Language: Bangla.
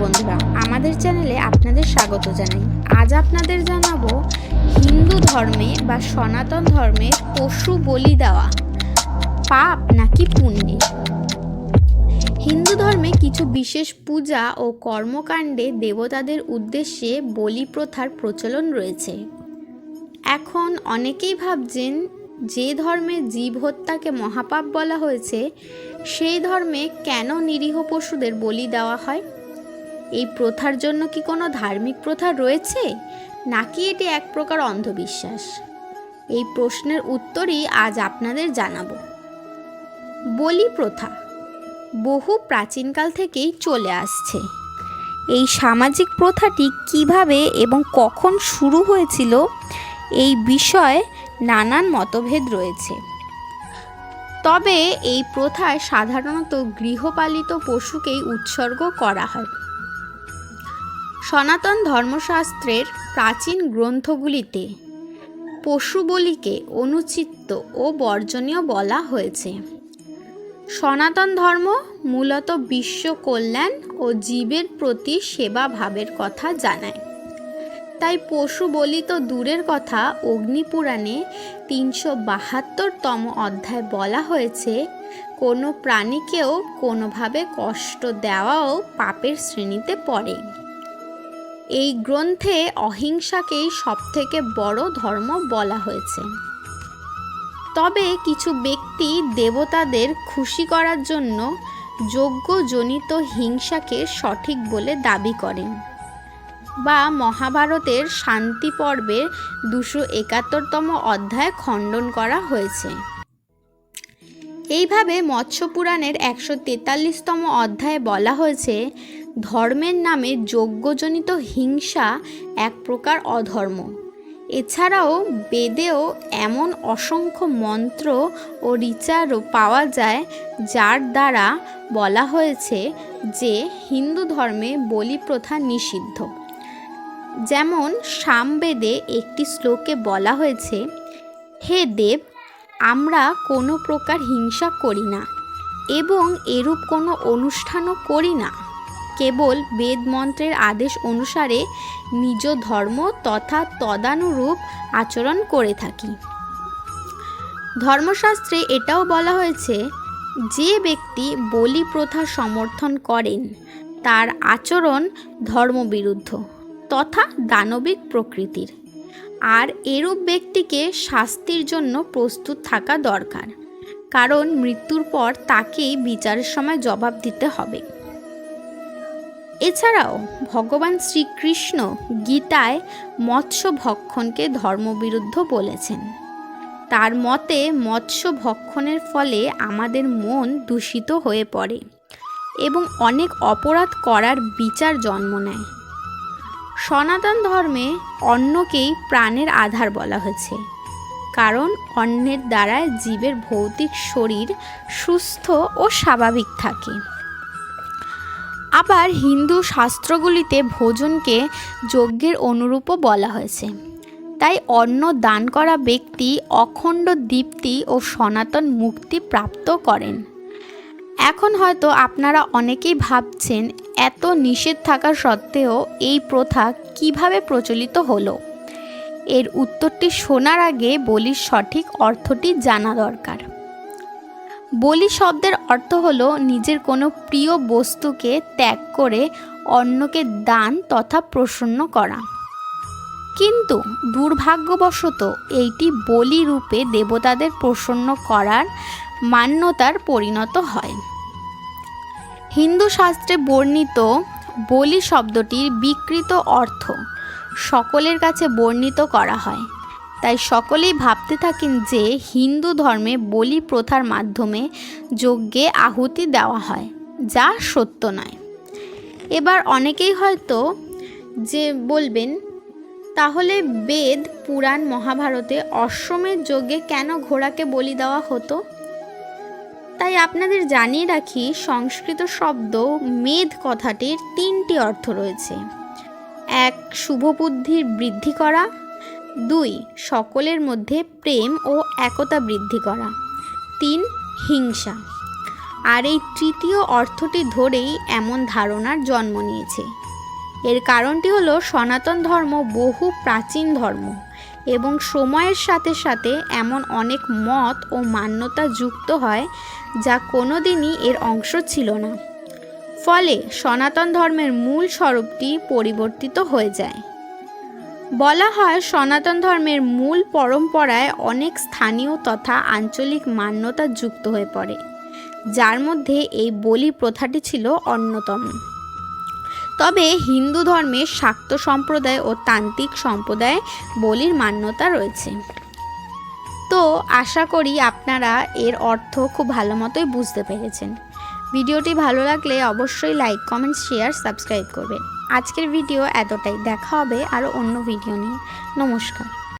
বন্ধুরা, আমাদের চ্যানেলে আপনাদের স্বাগত জানাই। আজ আপনাদের জানাব হিন্দু ধর্মে বা সনাতন ধর্মে পশু বলি দেওয়া, পাপ নাকি পুণ্যের হিন্দু ধর্মে কিছু বিশেষ পূজা ও কর্মকাণ্ডে দেবতাদের উদ্দেশ্যে বলি প্রথার প্রচলন রয়েছে। এখন অনেকেই ভাবছেন, যে ধর্মে জীব হত্যাকে মহাপাপ বলা হয়েছে, সেই ধর্মে কেন নিরীহ পশুদের বলি দেওয়া হয়? এই প্রথার জন্য কি কোনো ধার্মিক প্রথা রয়েছে? নাকি এটি এক প্রকার অন্ধবিশ্বাস? এই প্রশ্নের উত্তরই আজ আপনাদের জানাব। বলি প্রথা বহু প্রাচীনকাল থেকেই চলে আসছে। এই সামাজিক প্রথাটি কীভাবে এবং কখন শুরু হয়েছিল? এই বিষয়ে নানান মতভেদ রয়েছে। তবে এই প্রথায় সাধারণত গৃহপালিত পশুকেই উৎসর্গ করা হয়। সনাতন ধর্মশাস্ত্রের প্রাচীন গ্রন্থগুলিতে পশু বলিকে অনুচিত ও বর্জনীয় বলা হয়েছে। সনাতন ধর্ম মূলত বিশ্ব কল্যাণ ও জীবের প্রতি সেবা ভাবের কথা জানায়। তাই পশু বলি তো দূরের কথা, অগ্নিপুরাণে তিনশো বাহাত্তরতম অধ্যায় বলা হয়েছে, কোনো প্রাণীকেও কোনোভাবে কষ্ট দেওয়াও পাপের শ্রেণীতে পড়ে। এই গ্রন্থে অহিংসাকেই সবথেকে বড় ধর্ম বলা হয়েছে। তবে কিছু ব্যক্তি দেবতাদের খুশি করার জন্য যজ্ঞজনিত হিংসাকে সঠিক বলে দাবি করেন বা মহাভারতের শান্তি পর্বের দুশো একাত্তরতম অধ্যায় খণ্ডন করা হয়েছে। এইভাবে মৎস্য পুরাণের একশো তেতাল্লিশতম অধ্যায়ে বলা হয়েছে ধর্মের নামে যজ্ঞজনিত হিংসা এক প্রকার অধর্ম। এছাড়াও বেদেও এমন অসংখ্য মন্ত্র ও রিচারও পাওয়া যায় যার দ্বারা বলা হয়েছে যে হিন্দু ধর্মে বলি প্রথা নিষিদ্ধ। যেমন সামবেদে একটি শ্লোকে বলা হয়েছে, হে দেব, আমরা কোনো প্রকার হিংসা করি না এবং এরূপ কোনো অনুষ্ঠানও করি না। কেবল বেদ মন্ত্রের আদেশ অনুসারে নিজ ধর্ম তথা তদানুরূপ আচরণ করে থাকি। ধর্মশাস্ত্রে এটাও বলা হয়েছে, যে ব্যক্তি বলি প্রথা সমর্থন করেন, তার আচরণ ধর্মবিরুদ্ধ তথা দানবিক প্রকৃতির। আর এরূপ ব্যক্তিকে শাস্তির জন্য প্রস্তুত থাকা দরকার, কারণ মৃত্যুর পর তাকেই বিচারের সময় জবাব দিতে হবে। এছাড়াও ভগবান শ্রীকৃষ্ণ গীতায় মৎস্য ভক্ষণকে ধর্মবিরুদ্ধ বলেছেন। তার মতে মৎস্য ভক্ষণের ফলে আমাদের মন দূষিত হয়ে পড়ে এবং অনেক অপরাধ করার বিচার জন্ম নেয়। সনাতন ধর্মে অন্নকেই প্রাণের আধার বলা হয়েছে, কারণ অন্নের দ্বারা জীবের ভৌতিক শরীর সুস্থ ও স্বাভাবিক থাকে। আবার হিন্দু শাস্ত্রগুলিতে ভোজনকে যজ্ঞের অনুরূপও বলা হয়েছে। তাই অন্ন দান করা ব্যক্তি অখণ্ড দীপ্তি ও সনাতন মুক্তি প্রাপ্ত করেন। এখন হয়তো আপনারা অনেকেই ভাবছেন, এত নিষেধ থাকা সত্ত্বেও এই প্রথা কীভাবে প্রচলিত হলো? এর উত্তরটি শোনার আগে বলির সঠিক অর্থটি জানা দরকার। বলি শব্দের অর্থ হলো নিজের কোনো প্রিয় বস্তুকে ত্যাগ করে অন্যকে দান তথা প্রসন্ন করা। কিন্তু দুর্ভাগ্যবশত এইটি বলি রূপে দেবতাদের প্রসন্ন করার মান্যতার পরিণত হয়। হিন্দু শাস্ত্রে বর্ণিত বলি শব্দটির বিকৃত অর্থ সকলের কাছে বর্ণিত করা হয়। তাই সকলেই ভাবতে থাকেন যে হিন্দু ধর্মে বলি প্রথার মাধ্যমে যজ্ঞে আহুতি দেওয়া হয়, যা সত্য নয়। এবার অনেকেই হয়তো যে বলবেন, তাহলে বেদ, পুরাণ, মহাভারতে অশ্বমেধ যজ্ঞে কেন ঘোড়াকে বলি দেওয়া হতো? তাই আপনাদের জানিয়ে রাখি, সংস্কৃত শব্দ মেধ কথাটির তিনটি অর্থ রয়েছে। এক শুভবুদ্ধির বৃদ্ধি করা। দুই, সকলের মধ্যে প্রেম ও একতা বৃদ্ধি করা। তিন, হিংসা। আর এই তৃতীয় অর্থটি ধরেই এমন ধারণার জন্ম নিয়েছে। এর কারণটি হলো সনাতন ধর্ম বহু প্রাচীন ধর্ম এবং সময়ের সাথে সাথে এমন অনেক মত ও মান্যতা যুক্ত হয় যা কোনোদিনই এর অংশ ছিল না। ফলে সনাতন ধর্মের মূল স্বরূপটি পরিবর্তিত হয়ে যায়। বলা হয় সনাতন ধর্মের মূল পরম্পরায় অনেক স্থানীয় তথা আঞ্চলিক মান্যতা যুক্ত হয়ে পড়ে, যার মধ্যে এই বলি প্রথাটি ছিল অন্যতম। তবে হিন্দু ধর্মে শাক্ত সম্প্রদায় ও তান্ত্রিক সম্প্রদায় বলির মান্যতা রয়েছে। তো আশা করি আপনারা এর অর্থ খুব ভালো মতোই বুঝতে পেরেছেন। ভিডিওটি ভালো লাগলে অবশ্যই লাইক, কমেন্ট, শেয়ার, সাবস্ক্রাইব করবেন। আজকের ভিডিও এতটাই। দেখা হবে আরও অন্য ভিডিও নিয়ে। নমস্কার।